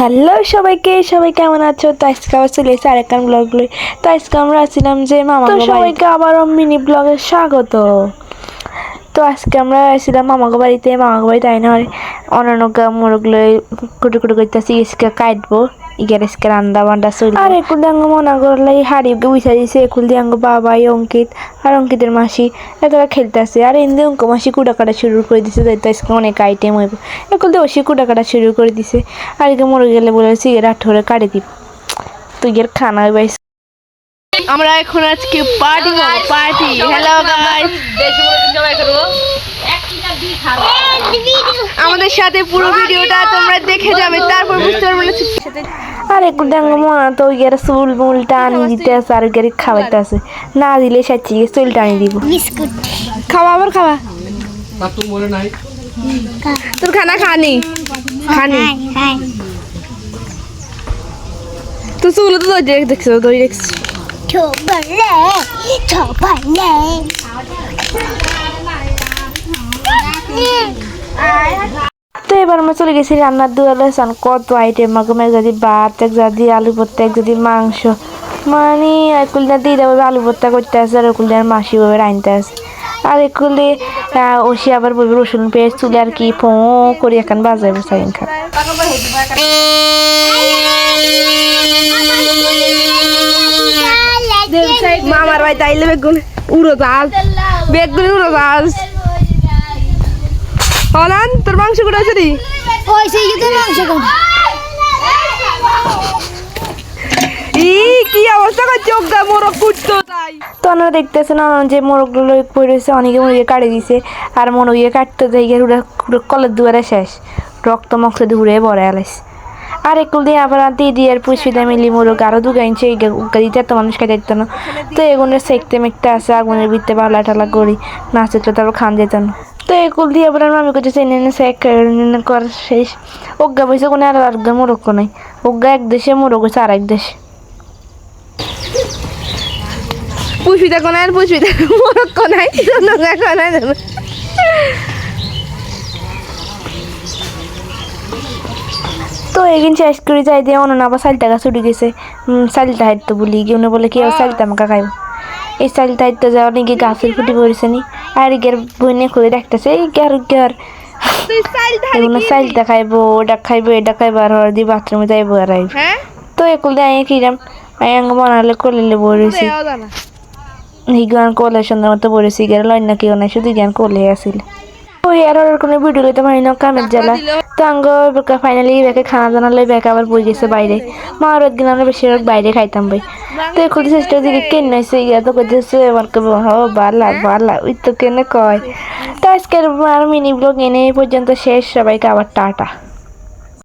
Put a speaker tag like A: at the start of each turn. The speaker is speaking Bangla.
A: হ্যালো সবাইকে সবাই কেমন আছো? তো আজকে আবার চলে এসে আরেকখান ব্লগ তো আজকে আমরা আসছিলাম যে মামা সবাইকে আবারও মিনি ব্লগে স্বাগত। তো আজকে আমরা আসছিলাম মামাকে বাড়িতে মামাকে বাড়িতে আইনা অন্যান্য মোরগ লই কুটু কুটু করতেছি ইসকে কাটবো। ইগার ইসকে রান্দা বান্ডা চল আর একুল দিয়াঙ্গ মনা করলাই হাড়ি উইসা দিছে একুল দিয়াঙ্গ বাবা অঙ্কিত আর অঙ্কিতের মাসি এতটা খেলতেছে আর এমনি অঙ্ক মাসি কুড়া কাটা শুরু করে দিছে তাই তো আজকে অনেক আইটেম হইব একুল দিয়ে ওসি কুড়া কাটা শুরু করে দিছে আর একে মরে গেলে বলে সিগারেট আঠরে কাটে দিব তুই এর খানা হইব আমরা এখন আজকে পার্টি করব পার্টি হ্যালো গাইস আমাদের সাথে পুরো ভিডিওটা তোমরা দেখে যাবে তারপর বুঝতে পারবে না আর একটু ডাঙ্গ মনে তো ইয়ার চুল মুল টানি দিতে আছে আর গাড়ি খাওয়াইতে আছে না দিলে সাচ্ছি চুল টানি দিব। খাওয়া আবার খাওয়া।
B: তার তো নাই?
A: তোর খানা খানি খানি তুই চুল তো দেখছ দই দেখছ।
C: ছোবলে ছোবলে
A: তো এবার আমরা চলে গেছি রান্নার দুয়ারে। সান কত আইটেম মাগম যদি ভাত এক, যদি আলু ভর্তা এক, যদি মাংস। মানে একুল দিয়ে দিয়ে দেবো আলু ভর্তা করতে আসে, আর একুল দিয়ে মাসি ভাবে রাঁধতে আসে। আর একুল ওসি আবার বলবে, রসুন পেঁয়াজ তুলে আর কি, ফোঁ, করে এখন বাজায় বসাই খা। মামার বাড়িতে আইলে বেগুন, উড়ো জাহাজ বেগুন, উড়ো জাহাজ অনান তোর মাংস করে আছে রে?
C: ওই সেই তো মাংস কোন
A: ই কি অবস্থা করছে ওগা মোরগ কুটতো তাই। তো আপনারা দেখতেছেন না যে মোরগগুলো পড়েছে অনেকে মুরগি কাটে দিছে আর মুরগি কাটতে যাই গিয়ে কলের দুয়ারে শেষ। রক্ত মক্ত ঘুরে বড় আলাইস আর একটু দিয়ে আবার দিদি আর পুষ্পিতা মিলি মোরগ আরও দু গাইছে উগা দিতে এত মানুষ খাই যেত না। তো এগুলো সেকতে মেকতে আসে আগুনের ভিতরে বালা টালা করি না শিখলে তারপর খান যেত না। তো এগুলো দিয়ে আবার আমি করছি এনে সেক কর শেষ। ওগা বসে কোনো আর আর মোরগ নাই। ওগা এক দেশে মোরগ হয়েছে আর এক দেশে পুষ্পিতা কোনায় আর পুষ্পিতা মোরগ কোনায় নগা কোনায় তো এগিন শেষ করে যাই দিয়ে অন্য আবার চালটা গাছ উঠে গেছে। চালটা হাইতো বলি গিয়ে বলে কি চালটা আমাকে খাইব। এই চালটা হাইতো যাওয়া নাকি গাছের ফুটি পড়েছে নি। আর গের বইনে খুলে রাখতেছে এই গের গের। এগুলো চালটা খাইবো ওটা খাইবো এটা খাইবো আর ওর দিয়ে বাথরুমে যাইবো আর আইব। তো এগুলো দিয়ে আমি কিরাম আমি আঙ্গ বানালে করলে বলেছি এই গান কোলে সুন্দর মতো বলেছি গেলে লয় না কেউ নাই শুধু গান কলে আসিল। ওই আর ওর কোনো ভিডিও লইতে পারি না কামের জ্বালা। তো আঙ্গ ফাইনালি ব্যাকে খানা দানা লই ব্যাকে আবার বই গেছে বাইরে। মা আর একদিন আমরা বেশিরভাগ বাইরে খাইতাম ভাই। তো এখন সিস্টার দিকে কেন নাইছে ইয়া তো কইতেছে আমার কবে হ বালা বালা ওই তো কেন কয়। তো আজকের আর মিনি ব্লগ এনে পর্যন্ত শেষ সবাইকে আবার টাটা।